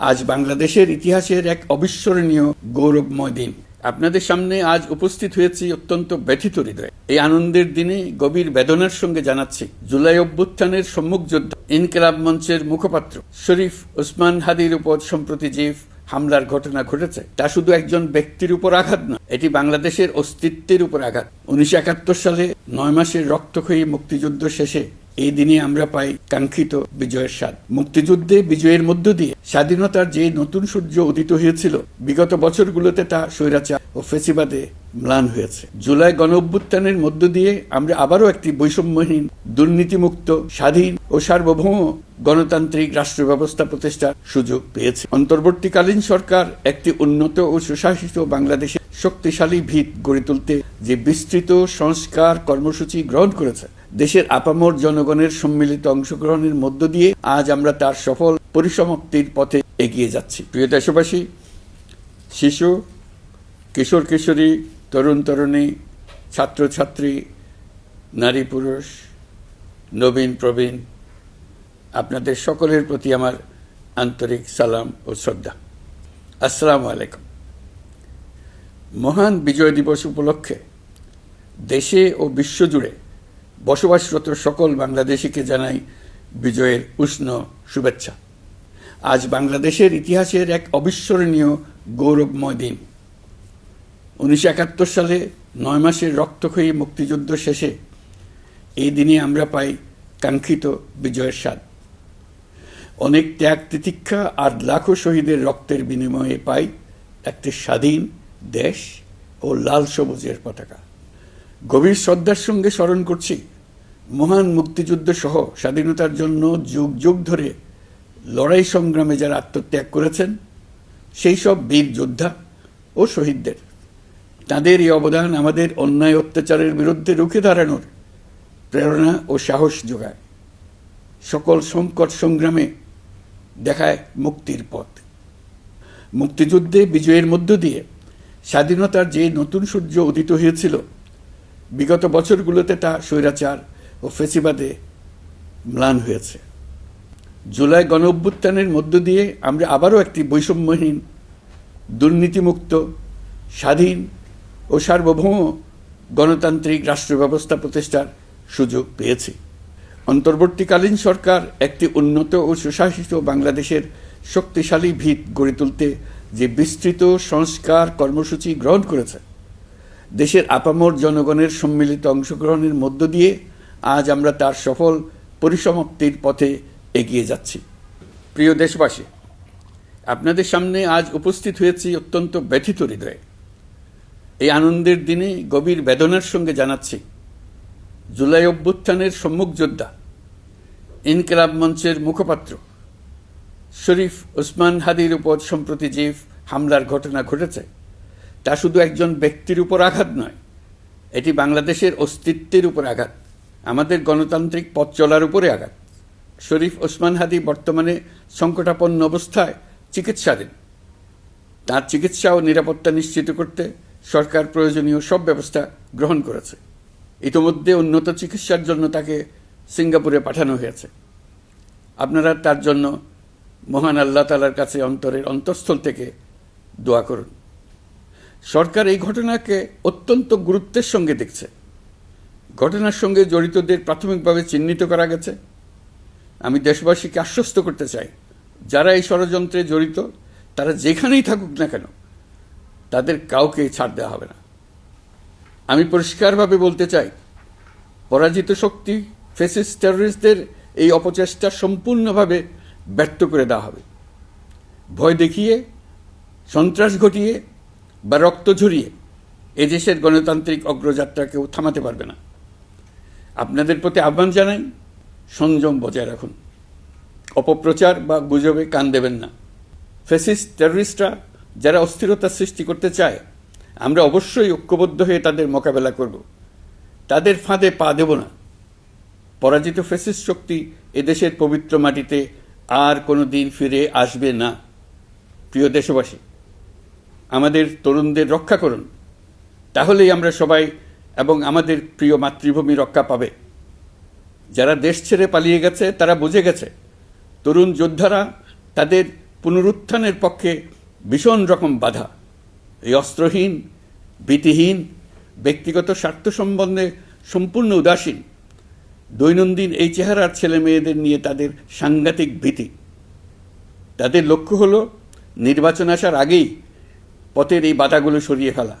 আজ বাংলাদেশের ইতিহাসের এক অবিস্মরণীয় গৌরবময় দিন। আপনাদের সামনে আজ উপস্থিত হয়েছি অত্যন্ত ব্যথিত হৃদয়ে। এই আনন্দের দিনে গভীর বেদনার সঙ্গে জানাচ্ছি জুলাই অভ্যুত্থানের সম্মুখ যোদ্ধা ইনকিলাব মঞ্চের মুখপাত্র শরীফ ওসমান হাদির উপর সম্প্রতি যে হামলার ঘটনা ঘটেছে, তা শুধু একজন ব্যক্তির উপর আঘাত নয় এটি বাংলাদেশের অস্তিত্বের উপর আঘাত। উনিশশো একাত্তর সালে নয় মাসের রক্তক্ষয়ী মুক্তিযুদ্ধ শেষে এই দিনে আমরা পাই কাঙ্ক্ষিত বিজয়ের স্বাদ। মুক্তিযুদ্ধে বিজয়ের মধ্য দিয়ে স্বাধীনতার যে নতুন সূর্য উদিত হয়েছিল, বিগত বছরগুলোতে তা স্বৈরাচার ও ফেসিবাদে ম্লান হয়েছে। জুলাই গণ অভ্যুত্থানের মধ্য দিয়ে আমরা আবারও একটি বৈষম্যহীন, দুর্নীতিমুক্ত, স্বাধীন ও সার্বভৌম গণতান্ত্রিক রাষ্ট্র ব্যবস্থা প্রতিষ্ঠার সুযোগ পেয়েছে। অন্তর্বর্তীকালীন সরকার একটি উন্নত ও সুশাসিত বাংলাদেশের শক্তিশালী ভিত গড়ে তুলতে যে বিস্তৃত সংস্কার কর্মসূচি গ্রহণ করেছে দেশের আপামর জনগণের সম্মিলিত অংশগ্রহণের মধ্য দিয়ে আজ আমরা তার সফল পরিসমাপ্তির পথে এগিয়ে যাচ্ছি। প্রিয় দেশবাসী, শিশু, কিশোর, কিশোরী, তরুণ, তরুণী, ছাত্রছাত্রী, নারী, পুরুষ, নবীন, প্রবীণ, আপনাদের সকলের প্রতি আমার আন্তরিক সালাম ও শ্রদ্ধা। আসসালামু আলাইকুম। মহান বিজয় দিবস উপলক্ষে দেশে ও বিশ্বজুড়ে বসবাসরত সকল বাংলাদেশিকে জানাই বিজয়ের উষ্ণ শুভেচ্ছা। আজ বাংলাদেশের ইতিহাসের এক অবিস্মরণীয় গৌরবময় দিন। উনিশশো একাত্তর সালে নয় মাসের রক্তক্ষয়ী মুক্তিযুদ্ধ শেষে এই দিনে আমরা পাই কাঙ্ক্ষিত বিজয়ের স্বাদ। অনেক ত্যাগ তিতিক্ষা আর লাখো শহীদের রক্তের বিনিময়ে পাই একটি স্বাধীন দেশ ও লাল সবুজের পতাকা। গভীর শ্রদ্ধার সঙ্গে স্মরণ করছি, মহান মুক্তিযুদ্ধ সহ স্বাধীনতার জন্য যুগ যুগ ধরে লড়াই সংগ্রামে যারা আত্মত্যাগ করেছেন, সেই সব বীর যোদ্ধা ও শহীদদের। তাদের এই অবদান আমাদের অন্যায় অত্যাচারের বিরুদ্ধে রুখে দাঁড়ানোর প্রেরণা ও সাহস যোগায়। সকল সংকট সংগ্রামে দেখায় মুক্তির পথ। মুক্তিযুদ্ধে বিজয়ের মধ্য দিয়ে স্বাধীনতার যে নতুন সূর্য উদিত হয়েছিল বিগত বছরগুলোতে তা স্বৈরাচার ও ফেসিবাদে ম্লান হয়েছে। জুলাই গণ অভ্যুত্থানের মধ্য দিয়ে আমরা আবারও একটি বৈষম্যহীন, দুর্নীতিমুক্ত, স্বাধীন ও সার্বভৌম গণতান্ত্রিক রাষ্ট্র ব্যবস্থা প্রতিষ্ঠার সুযোগ পেয়েছি। অন্তর্বর্তীকালীন সরকার একটি উন্নত ও সুশাসিত বাংলাদেশের শক্তিশালী ভিত গড়ে তুলতে যে বিস্তৃত সংস্কার কর্মসূচি গ্রহণ করেছে দেশের আপামর জনগণের সম্মিলিত অংশগ্রহণের মধ্য দিয়ে আজ আমরা তার সফল পরিসমাপ্তির পথে এগিয়ে যাচ্ছি। প্রিয় দেশবাসী, আপনাদের সামনে আজ উপস্থিত হয়েছি অত্যন্ত ব্যথিত হৃদয়ে। এই আনন্দের দিনে গভীর বেদনার সঙ্গে জানাচ্ছি, জুলাই অভ্যুত্থানের সম্মুখ যোদ্ধা, ইনকিলাব মঞ্চের মুখপাত্র, শরীফ ওসমান হাদির উপর সম্প্রতি যে হামলার ঘটনা ঘটেছে তা শুধু একজন ব্যক্তির উপর আঘাত নয়, এটি বাংলাদেশের অস্তিত্বের উপর আঘাত, আমাদের গণতান্ত্রিক পথ চলার উপরে আঘাত। শরীফ ওসমান হাদি বর্তমানে সংকটাপন্ন অবস্থায় চিকিৎসাধীন। তার চিকিৎসা ও নিরাপত্তা নিশ্চিত করতে সরকার প্রয়োজনীয় সব ব্যবস্থা গ্রহণ করেছে। ইতোমধ্যে উন্নত চিকিৎসার জন্য তাকে সিঙ্গাপুরে পাঠানো হয়েছে। আপনারা তার জন্য মহান আল্লাহ তালার কাছে অন্তরের অন্তঃস্থল থেকে দোয়া করুন। সরকার এই ঘটনাকে অত্যন্ত গুরুত্বের সঙ্গে দেখছে। ঘটনার সঙ্গে জড়িতদের প্রাথমিকভাবে চিহ্নিত করা গেছে। আমি দেশবাসীকে আশ্বস্ত করতে চাই, যারা এই ষড়যন্ত্রে জড়িত, তারা যেখানেই থাকুক না কেন, তাদের কাউকে ছাড় দেওয়া হবে না। আমি পরিষ্কারভাবে বলতে চাই, পরাজিত শক্তি ফেসিস টেররিস্টদের এই অপচেষ্টা সম্পূর্ণভাবে ব্যর্থ করে দেওয়া হবে। ভয় দেখিয়ে, সন্ত্রাস ঘটিয়ে বা রক্ত ঝরিয়ে এদেশের গণতান্ত্রিক অগ্রযাত্রা কেউ থামাতে পারবে না। আপনাদের প্রতি আহ্বান জানাই, সংযম বজায় রাখুন। অপপ্রচার বা গুজবে কান দেবেন না। ফেসিস টেররিস্টরা যারা অস্থিরতা সৃষ্টি করতে চায়, আমরা অবশ্যই ঐক্যবদ্ধ হয়ে তাদের মোকাবেলা করব। তাদের ফাঁদে পা দেব না। পরাজিত ফেসিস শক্তি এদেশের পবিত্র মাটিতে আর কোনো দিন ফিরে আসবে না। প্রিয় দেশবাসী আমাদের তরুণদের রক্ষা করুন। তাহলেই আমরা সবাই এবং আমাদের প্রিয় মাতৃভূমি রক্ষা পাবে। যারা দেশ ছেড়ে পালিয়ে গেছে, তারা বুঝে গেছে, তরুণ যোদ্ধারা তাদের পুনরুত্থানের পক্ষে ভীষণ রকম বাধা। এই অস্ত্রহীন, ভীতিহীন, ব্যক্তিগত স্বার্থ সম্বন্ধে সম্পূর্ণ উদাসীন, দৈনন্দিন এই চেহারার ছেলে মেয়েদের নিয়ে তাদের সাংঘাতিক ভীতি। তাদের লক্ষ্য হলো নির্বাচন আসার আগেই পথের এই বাধাগুলো সরিয়ে ফেলা।